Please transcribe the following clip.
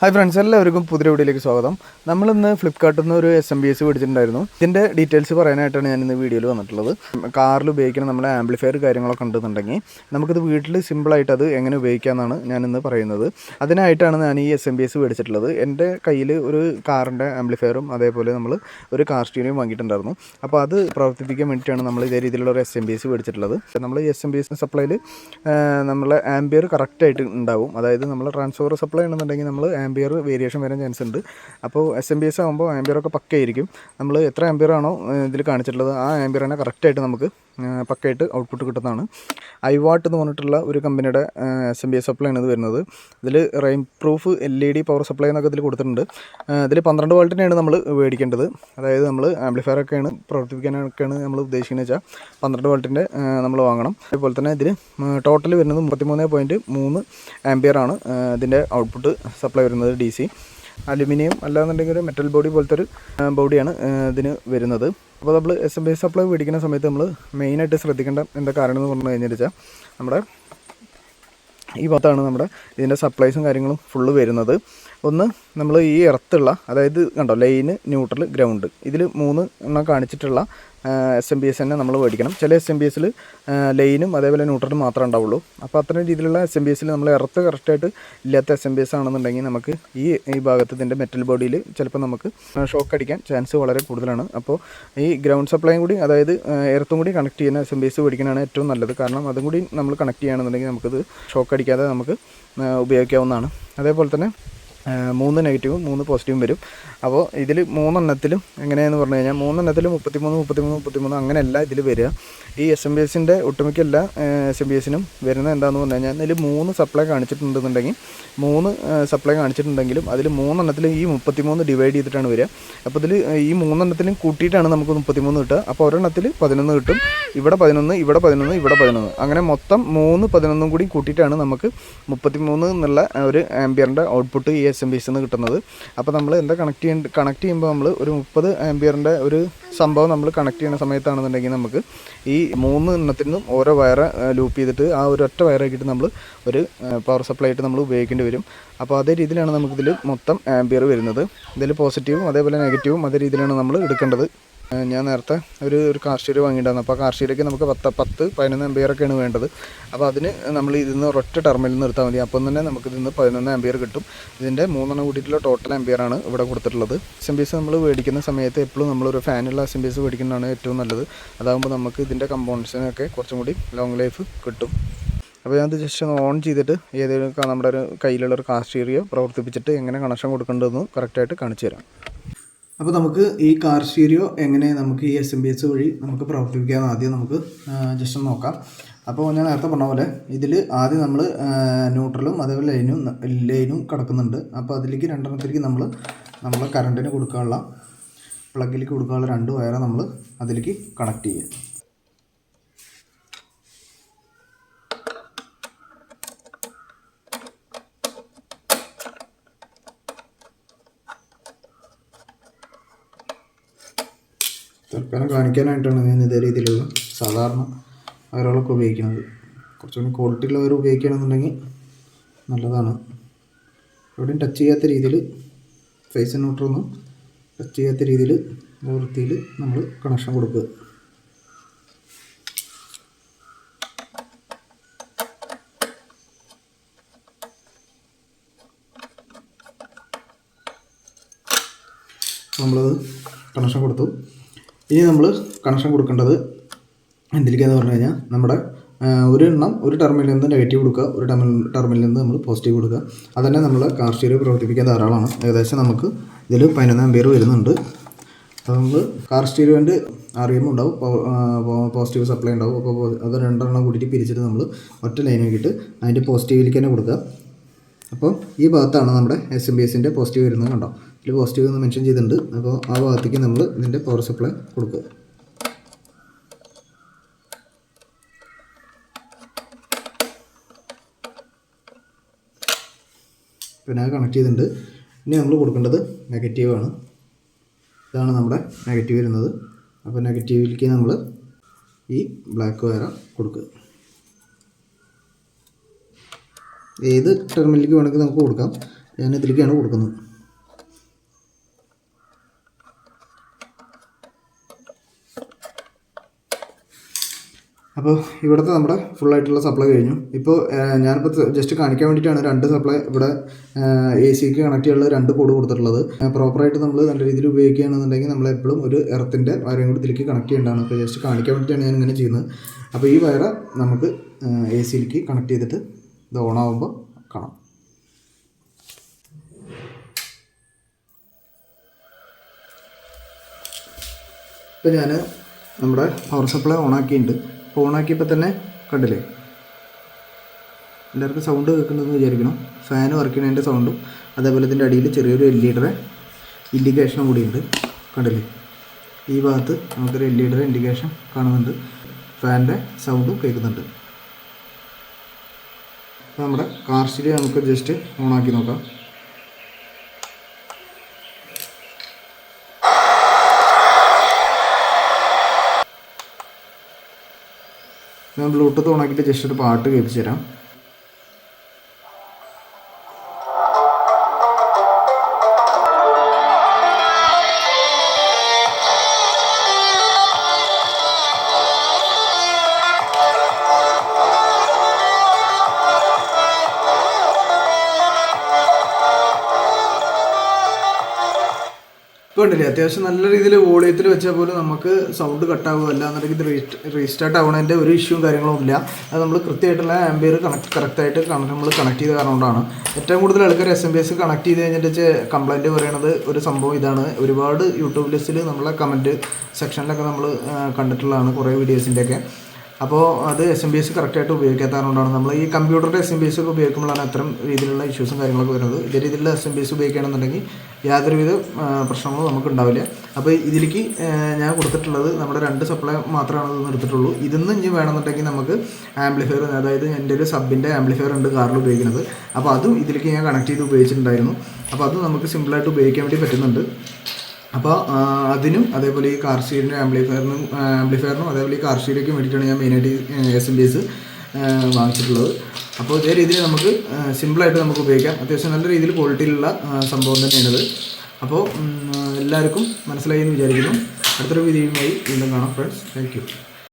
Hi friends എല്ലാവർക്കും പുതിയ വീഡിയോയിലേക്ക് സ്വാഗതം. നമ്മളിന്ന് ഫ്ലിപ്കാർട്ടിൽ നിന്ന് ഒരു എസ് എം ബി എസ് മേടിച്ചിട്ടുണ്ടായിരുന്നു. ഇതിന്റെ ഡീറ്റെയിൽസ് പറയാനായിട്ടാണ് ഞാൻ ഇന്ന് വീഡിയോയിൽ വന്നിട്ടുള്ളത്. കാറിൽ ഉപയോഗിക്കുന്ന നമ്മുടെ ആംപ്ലിഫയർ കാര്യങ്ങളൊക്കെ ഉണ്ടെന്നുണ്ടെങ്കിൽ നമുക്കിത് വീട്ടിൽ സിമ്പിളായിട്ട് അത് എങ്ങനെ ഉപയോഗിക്കാമെന്നാണ് ഞാൻ ഇന്ന് പറയുന്നത്. അതിനായിട്ടാണ് ഞാൻ ഈ എസ് എം ബി എസ് മേടിച്ചിട്ടുള്ളത്. എന്റെ കയ്യിൽ ഒരു കാറിന്റെ ആംപ്ലിഫയറും അതേപോലെ നമ്മൾ ഒരു കാർ സ്റ്റീരിയും വാങ്ങിയിട്ടുണ്ടായിരുന്നു. അപ്പോൾ അത് പ്രവർത്തിപ്പിക്കാൻ വേണ്ടിയിട്ടാണ് നമ്മൾ ഇതേ രീതിയിലുള്ള ഒരു എസ് എം ബി എസ് മേടിച്ചിട്ടുള്ളത്. നമ്മൾ ഈ എസ് എം ബി എസ് സപ്ലൈയിൽ നമ്മളെ ആംബിയർ കറക്റ്റായിട്ട് ഉണ്ടാവും. അതായത് നമ്മൾ ട്രാൻസ്ഫോർ സപ്ലൈ ആണെന്നുണ്ടെങ്കിൽ നമ്മൾ ആംബിയർ വേരിയേഷൻ വരാൻ ചാൻസ് ഉണ്ട്. അപ്പോൾ എസ് എം ബി എസ് ആകുമ്പോൾ ആംബിയറൊക്കെ പക്കയായിരിക്കും. നമ്മൾ എത്ര ആംബിയർ ആണോ ഇതിൽ കാണിച്ചിട്ടുള്ളത് ആ ആംബിയർ തന്നെ കറക്റ്റായിട്ട് നമുക്ക് പക്കയായിട്ട് ഔട്ട്പുട്ട് കിട്ടുന്നതാണ്. ഐവാട്ട് എന്ന് പറഞ്ഞിട്ടുള്ള ഒരു കമ്പനിയുടെ S M B S supply ആണ് ഇത് വരുന്നത്. ഇതിൽ rain proof L E D power supply എന്നൊക്കെ ഇതിൽ കൊടുത്തിട്ടുണ്ട്. ഇതിൽ പന്ത്രണ്ട് വോൾട്ടിനെയാണ് നമ്മൾ മേടിക്കേണ്ടത്. അതായത് നമ്മൾ ആംപ്ലിഫയർ ഒക്കെയാണ് പ്രവർത്തിപ്പിക്കാനൊക്കെയാണ് നമ്മൾ ഉദ്ദേശിക്കുന്നത് വെച്ചാൽ പന്ത്രണ്ട് വോൾട്ടിന്റെ നമ്മൾ വാങ്ങണം. അതുപോലെ തന്നെ ഇതിൽ ടോട്ടൽ വരുന്നത് മുപ്പത്തിമൂന്ന് പോയിന്റ് മൂന്ന് ആംബിയർ ആണ് ഇതിന്റെ ഔട്ട്പുട്ട് സപ്ലൈ വരുന്നത് ഡി സി അലുമിനിയം അല്ലാന്നുണ്ടെങ്കിൽ ഒരു മെറ്റൽ ബോഡി പോലത്തെ ഒരു ബോഡിയാണ് ഇതിന് വരുന്നത്. അപ്പോൾ നമ്മൾ എസ് എം ബി സപ്ലൈ മേടിക്കുന്ന സമയത്ത് നമ്മൾ മെയിനായിട്ട് ശ്രദ്ധിക്കേണ്ട എന്താ കാരണം എന്ന് പറഞ്ഞു കഴിഞ്ഞാൽ വെച്ചാൽ നമ്മുടെ ഈ ഭാഗത്താണ് നമ്മുടെ ഇതിന്റെ സപ്ലൈസും കാര്യങ്ങളും ഫുള്ള് വരുന്നത്. ഒന്ന് നമ്മൾ ഈ എർത്തുള്ള അതായത് കണ്ടോ ലൈന് ന്യൂട്രൽ ഗ്രൗണ്ട് ഇതിൽ മൂന്ന് എണ്ണം കാണിച്ചിട്ടുള്ള എസ് എം ബി എസ് തന്നെ നമ്മൾ മേടിക്കണം. ചില എസ് എം ബി എസിൽ ലൈനും അതേപോലെ ന്യൂട്രലും മാത്രമേ ഉണ്ടാവുള്ളൂ. അപ്പോൾ അത്തരം രീതിയിലുള്ള എസ് എം ബി എസിൽ നമ്മൾ എർത്ത് കറക്റ്റായിട്ട് ഇല്ലാത്ത എസ് എം ബി എസ് ആണെന്നുണ്ടെങ്കിൽ നമുക്ക് ഈ ഈ ഭാഗത്ത് ഇതിന്റെ മെറ്റൽ ബോഡിയിൽ ചിലപ്പോൾ നമുക്ക് ഷോക്ക് അടിക്കാൻ ചാൻസ് വളരെ കൂടുതലാണ്. അപ്പോൾ ഈ ഗ്രൗണ്ട് സപ്ലൈയും കൂടി അതായത് എർത്തും കൂടി കണക്ട് ചെയ്യുന്ന എസ് എം ബി എസ് മേടിക്കാനാണ് ഏറ്റവും നല്ലത്. കാരണം അതും കൂടി നമ്മൾ കണക്ട് ചെയ്യുകയാണെന്നുണ്ടെങ്കിൽ നമുക്കിത് ഷോക്ക് അടിക്കാതെ നമുക്ക് ഉപയോഗിക്കാവുന്നതാണ്. അതേപോലെ തന്നെ മൂന്ന് നെഗറ്റീവും മൂന്ന് പോസിറ്റീവും വരും. അപ്പോൾ ഇതിൽ മൂന്നെണ്ണത്തിലും എങ്ങനെയാണെന്ന് പറഞ്ഞു കഴിഞ്ഞാൽ മൂന്നെണ്ണത്തിലും മുപ്പത്തിമൂന്ന് മുപ്പത്തിമൂന്ന് മുപ്പത്തിമൂന്ന് അങ്ങനെയല്ല ഇതിൽ വരിക. ഈ എസ് എം ബി എസിന്റെ ഒട്ടുമിക്ക എല്ലാ എസ് എം ബി എസിനും വരുന്നത് എന്താണെന്ന് പറഞ്ഞു കഴിഞ്ഞാൽ ഇതിൽ മൂന്ന് സപ്ലൈ കാണിച്ചിട്ടുണ്ടെന്നുണ്ടെങ്കിൽ മൂന്ന് സപ്ലൈ കാണിച്ചിട്ടുണ്ടെങ്കിലും അതിൽ മൂന്നെണ്ണത്തിലും ഈ മുപ്പത്തിമൂന്ന് ഡിവൈഡ് ചെയ്തിട്ടാണ് വരിക. അപ്പോൾ ഇതിൽ ഈ മൂന്നെണ്ണത്തിലും കൂട്ടിയിട്ടാണ് നമുക്ക് മുപ്പത്തിമൂന്ന് കിട്ടുക. അപ്പോൾ ഒരെണ്ണത്തിൽ പതിനൊന്ന് കിട്ടും. ഇവിടെ പതിനൊന്ന് ഇവിടെ പതിനൊന്ന് ഇവിടെ പതിനൊന്ന്. അങ്ങനെ മൊത്തം മൂന്ന് പതിനൊന്നും കൂടി കൂട്ടിയിട്ടാണ് നമുക്ക് മുപ്പത്തിമൂന്ന് എന്നുള്ള ഒരു ആംബിയറിന്റെ ഔട്ട്പുട്ട് ഈ എസ് എം ബി എസ് നിന്ന് കിട്ടുന്നത്. അപ്പോൾ നമ്മൾ എന്താ കണക്ട് ചെയ്യേണ്ട കണക്ട് ചെയ്യുമ്പോൾ നമ്മൾ ഒരു മുപ്പത് ആംബിയറിന്റെ ഒരു സംഭവം നമ്മൾ കണക്ട് ചെയ്യുന്ന സമയത്താണെന്നുണ്ടെങ്കിൽ നമുക്ക് ഈ മൂന്ന് എണ്ണത്തിൽ നിന്നും ഓരോ വയറ് ലൂപ്പ് ചെയ്തിട്ട് ആ ഒരു ഒറ്റ വയറാക്കിയിട്ട് നമ്മൾ ഒരു പവർ സപ്ലൈ ആയിട്ട് നമ്മൾ ഉപയോഗിക്കേണ്ടി വരും. അപ്പോൾ അതേ രീതിയിലാണ് നമുക്കിതിൽ മൊത്തം ആംബിയർ വരുന്നത്. ഇതിൽ പോസിറ്റീവും അതേപോലെ നെഗറ്റീവും അതേ രീതിയിലാണ് നമ്മൾ എടുക്കേണ്ടത്. ഞാൻ നേരത്തെ ഒരു ഒരു കാർഷീര് വാങ്ങിയിട്ടുണ്ടായിരുന്നു. അപ്പോൾ ആ കാർഷീരയ്ക്ക് നമുക്ക് പത്ത് പത്ത് പതിനൊന്ന് എംബിയറൊക്കെയാണ് വേണ്ടത്. അപ്പോൾ അതിന് നമ്മൾ ഇതിന്ന് ഒരൊറ്റ ടെർമിൽ നിർത്താൽ മതി. അപ്പം തന്നെ നമുക്ക് ഇതിന്ന് പതിനൊന്ന് എംബിയർ കിട്ടും. ഇതിന്റെ മൂന്നെണ്ണം കൂട്ടിയിട്ടുള്ള ടോട്ടൽ എംബിയറാണ് ഇവിടെ കൊടുത്തിട്ടുള്ളത്. എസ് എം നമ്മൾ മേടിക്കുന്ന സമയത്ത് എപ്പോഴും നമ്മളൊരു ഫാനുള്ള എസ് എം മേടിക്കുന്നതാണ് ഏറ്റവും നല്ലത്. അതാകുമ്പോൾ നമുക്ക് ഇതിന്റെ കമ്പോണൻസിനൊക്കെ കുറച്ചും കൂടി ലോങ് ലൈഫ് കിട്ടും. അപ്പോൾ ഞാനത് ജസ്റ്റ് ഒന്ന് ഓൺ ചെയ്തിട്ട് ഏതെങ്കിലും നമ്മുടെ ഒരു കയ്യിലുള്ള ഒരു ഏരിയ പ്രവർത്തിപ്പിച്ചിട്ട് എങ്ങനെ കണക്ഷൻ കൊടുക്കേണ്ടതെന്ന് കറക്റ്റായിട്ട് കാണിച്ചു തരാം. അപ്പോൾ നമുക്ക് ഈ കാർ സ്റ്റീരിയോ എങ്ങനെ നമുക്ക് ഈ എസ് എം ബി എസ് വഴി നമുക്ക് പ്രവർത്തിപ്പിക്കാമെന്ന് ആദ്യം നമുക്ക് ജസ്റ്റ് നോക്കാം. അപ്പോൾ ഞാൻ നേരത്തെ പറഞ്ഞ പോലെ ഇതിൽ ആദ്യം നമ്മൾ ന്യൂട്രലും അതേപോലെ ലൈനും ലൈനും കിടക്കുന്നുണ്ട്. അപ്പോൾ അതിലേക്ക് രണ്ടെണ്ണത്തിലേക്ക് നമ്മൾ നമ്മൾ കറണ്ടിന് കൊടുക്കാനുള്ള പ്ലഗിലേക്ക് കൊടുക്കാനുള്ള രണ്ട് വയറ് നമ്മൾ അതിലേക്ക് കണക്ട് ചെയ്യുക. തൽക്കാലം കാണിക്കാനായിട്ടാണ് ഞാൻ ഇതേ രീതിയിലുള്ള സാധാരണ വയറുകളൊക്കെ ഉപയോഗിക്കുന്നത്. കുറച്ചുകൂടി ക്വാളിറ്റി ഉള്ളവർ ഉപയോഗിക്കുകയാണെന്നുണ്ടെങ്കിൽ നല്ലതാണ്. എവിടെയും ടച്ച് ചെയ്യാത്ത രീതിയിൽ ഫേസ് ന്യൂട്രൊന്നും ടച്ച് ചെയ്യാത്ത രീതിയിൽ വൃത്തിയിൽ നമ്മൾ കണക്ഷൻ കൊടുക്കുക. നമ്മളത് കണക്ഷൻ കൊടുത്തു. ഇനി നമ്മൾ കണക്ഷൻ കൊടുക്കേണ്ടത് എന്തിലേക്കാന്ന് പറഞ്ഞു കഴിഞ്ഞാൽ നമ്മുടെ ഒരു എണ്ണം ഒരു ടെർമിനിൽ നിന്ന് നെഗറ്റീവ് കൊടുക്കുക ഒരു ടെർമിൽ ടെർമിനിൽ നിന്ന് നമ്മൾ പോസിറ്റീവ് കൊടുക്കുക. അതന്നെ നമ്മൾ കാർഷിക പ്രവർത്തിപ്പിക്കാൻ ധാരാളമാണ്. ഏകദേശം നമുക്ക് ഇതിൽ പതിനൊന്ന് അമ്പയർ വരുന്നുണ്ട്. അപ്പോൾ നമ്മൾ കാർ എം ഉണ്ടാവും പോസിറ്റീവ് സപ്ലൈ ഉണ്ടാവും. അപ്പോൾ അത് രണ്ടെണ്ണം കൂട്ടിയിട്ട് പിരിച്ചിട്ട് നമ്മൾ ഒറ്റ ലൈൻ ആക്കിയിട്ട് അതിന്റെ പോസിറ്റീവിലേക്ക് തന്നെ കൊടുക്കുക. അപ്പോൾ ഈ ഭാഗത്താണ് നമ്മുടെ എസ് എം ബി എസിന്റെ പോസിറ്റീവ് വരുന്നത് കണ്ടോ? ഇതിൽ പോസിറ്റീവ് എന്ന് മെൻഷൻ ചെയ്തിട്ടുണ്ട്. അപ്പോൾ ആ ഭാഗത്തേക്ക് നമ്മൾ ഇതിന്റെ പവർ സപ്ലൈ കൊടുക്കുക. പിന്നെ അത് കണക്ട് ചെയ്തിട്ടുണ്ട്. ഇനി നമ്മൾ കൊടുക്കേണ്ടത് നെഗറ്റീവ് ആണ്. ഇതാണ് നമ്മുടെ നെഗറ്റീവ് വരുന്നത്. അപ്പോൾ നെഗറ്റീവിലേക്ക് നമ്മൾ ഈ ബ്ലാക്ക് വയറ കൊടുക്കുക. ഏത് ടെർമിനലിലേക്ക് വേണമെങ്കിൽ നമുക്ക് കൊടുക്കാം. ഞാൻ ഇതിലേക്കാണ് കൊടുക്കുന്നത്. അപ്പോൾ ഇവിടുത്തെ നമ്മുടെ ഫുൾ ആയിട്ടുള്ള സപ്ലൈ കഴിഞ്ഞു. ഇപ്പോൾ ഞാനിപ്പോൾ ജസ്റ്റ് കാണിക്കാൻ വേണ്ടിയിട്ടാണ് രണ്ട് സപ്ലൈ ഇവിടെ എ സിക്ക് കണക്ട് ചെയ്യാനുള്ള രണ്ട് കോഡ് കൊടുത്തിട്ടുള്ളത്. പ്രോപ്പറായിട്ട് നമ്മൾ നല്ല രീതിയിൽ ഉപയോഗിക്കുകയാണെന്നുണ്ടെങ്കിൽ നമ്മൾ എപ്പോഴും ഒരു എറത്തിന്റെ വയറും കൂടി ഇതിലേക്ക് കണക്ട് ചെയ്യേണ്ടതാണ്. അപ്പോൾ ജസ്റ്റ് കാണിക്കാൻ വേണ്ടിയിട്ടാണ് ഞാൻ ഇങ്ങനെ ചെയ്യുന്നത്. അപ്പോൾ ഈ വയറ് നമുക്ക് എ സിയിലേക്ക് കണക്ട് ചെയ്തിട്ട് ഇത് ഓണാകുമ്പോൾ കാണാം. ഇപ്പോൾ ഞാൻ നമ്മുടെ പവർ സപ്ലൈ ഓണാക്കിയിട്ടുണ്ട് അപ്പോൾ ഓണാക്കിയപ്പോൾ തന്നെ കണ്ടില്ലേ? എല്ലാവർക്കും സൗണ്ട് കേൾക്കുന്നുണ്ടെന്ന് വിചാരിക്കണം ഫാൻ വർക്ക് ചെയ്യുന്നതിന്റെ സൗണ്ടും അതേപോലെ ഇതിന്റെ അടിയിൽ ചെറിയൊരു എൽ ഇഡറെ ഇൻഡിക്കേഷനും കൂടിയുണ്ട്. കണ്ടില്ലേ? ഈ ഭാഗത്ത് നമുക്കൊരു എൽ ഇഡറെ ഇൻഡിക്കേഷൻ കാണുന്നുണ്ട്. ഫാനിന്റെ സൗണ്ടും കേൾക്കുന്നുണ്ട്. നമ്മുടെ കാർഷിൽ നമുക്ക് ജസ്റ്റ് ഓണാക്കി നോക്കാം. ഞാൻ ബ്ലൂടൂത്ത് ഓണാക്കിയിട്ട് ജസ്റ്റ് ഒരു പാട്ട് കേൾപ്പിച്ചു തരാം ഉണ്ടല്ലേ അത്യാവശ്യം നല്ല രീതിയിൽ വോളിയത്തിൽ വെച്ചാൽ പോലും നമുക്ക് സൗണ്ട് കട്ടാവുക അല്ല എന്നുണ്ടെങ്കിൽ ഇത് റീസ്റ്റാർട്ട് ആവണതിന്റെ ഒരു ഇഷ്യൂവും കാര്യങ്ങളും ഇല്ല. അത് നമ്മൾ കൃത്യമായിട്ടുള്ള ആംബിയർ കണക്ട് കറക്റ്റായിട്ട് നമ്മൾ കണക്ട് ചെയ്ത കാരണം ഏറ്റവും കൂടുതൽ ആൾക്കാർ S M B S connect ചെയ്ത് കഴിഞ്ഞിട്ട് കംപ്ലൈന്റ് പറയണത് ഒരു സംഭവം ഇതാണ്. ഒരുപാട് യൂട്യൂബ് ലിസ്റ്റിൽ നമ്മളെ കമന്റ് സെക്ഷനിലൊക്കെ നമ്മൾ കണ്ടിട്ടുള്ളതാണ് കുറേ വീഡിയോസിന്റെയൊക്കെ അപ്പോൾ അത് എസ് എം ബി എസ് കറക്റ്റായിട്ട് ഉപയോഗിക്കാത്തതുകൊണ്ടാണ് നമ്മൾ ഈ കമ്പ്യൂട്ടറിന്റെ എസ് എം ബി എസ് ഒക്കെ ഉപയോഗിക്കുമ്പോഴാണ് അത്തരം രീതിയിലുള്ള ഇഷ്യൂസും കാര്യങ്ങളൊക്കെ വരുന്നത്. ഇതേ രീതിയിലുള്ള എസ് എം ബി എസ് ഉപയോഗിക്കുകയാണെന്നുണ്ടെങ്കിൽ യാതൊരുവിധ പ്രശ്നങ്ങളും നമുക്ക് ഉണ്ടാവില്ല അപ്പോൾ ഇതിലേക്ക് ഞാൻ കൊടുത്തിട്ടുള്ളത് നമ്മുടെ രണ്ട് സപ്ലൈ മാത്രമാണ് ഇത് എടുത്തിട്ടുള്ളൂ. ഇതിന്ന് ഇനി വേണമെന്നുണ്ടെങ്കിൽ നമുക്ക് ആംപ്ലിഫയർ അതായത് എന്റെ ഒരു സബിന്റെ ആംപ്ലിഫയർ ഉണ്ട് കാറിൽ ഉപയോഗിക്കുന്നത്. അപ്പോൾ അതും ഇതിലേക്ക് ഞാൻ കണക്ട് ചെയ്ത് ഉപയോഗിച്ചിട്ടുണ്ടായിരുന്നു. അപ്പോൾ അത് നമുക്ക് സിമ്പിളായിട്ട് ഉപയോഗിക്കാൻ വേണ്ടി പറ്റുന്നുണ്ട്. അപ്പോൾ അതിനും അതേപോലെ ഈ കാർ ഷീലിന്റെ ആംപ്ലിഫയറിനും ആംപ്ലിഫയറിനും അതേപോലെ ഈ കാർ ഷീലിലേക്കും വേണ്ടിയിട്ടാണ് ഞാൻ മെയിനായിട്ട് എസ് എം ബി എസ് വാങ്ങിച്ചിട്ടുള്ളത്. അപ്പോൾ ഇതേ രീതിയിൽ നമുക്ക് സിമ്പിളായിട്ട് നമുക്ക് ഉപയോഗിക്കാം. അത്യാവശ്യം നല്ല രീതിയിൽ ക്വാളിറ്റിയിലുള്ള സംഭവം തന്നെയാണിത്. അപ്പോൾ എല്ലാവർക്കും മനസ്സിലായി എന്ന് വിചാരിക്കുന്നു. അടുത്തൊരു വീഡിയോയുമായി വീണ്ടും കാണാം ഫ്രണ്ട്സ് താങ്ക്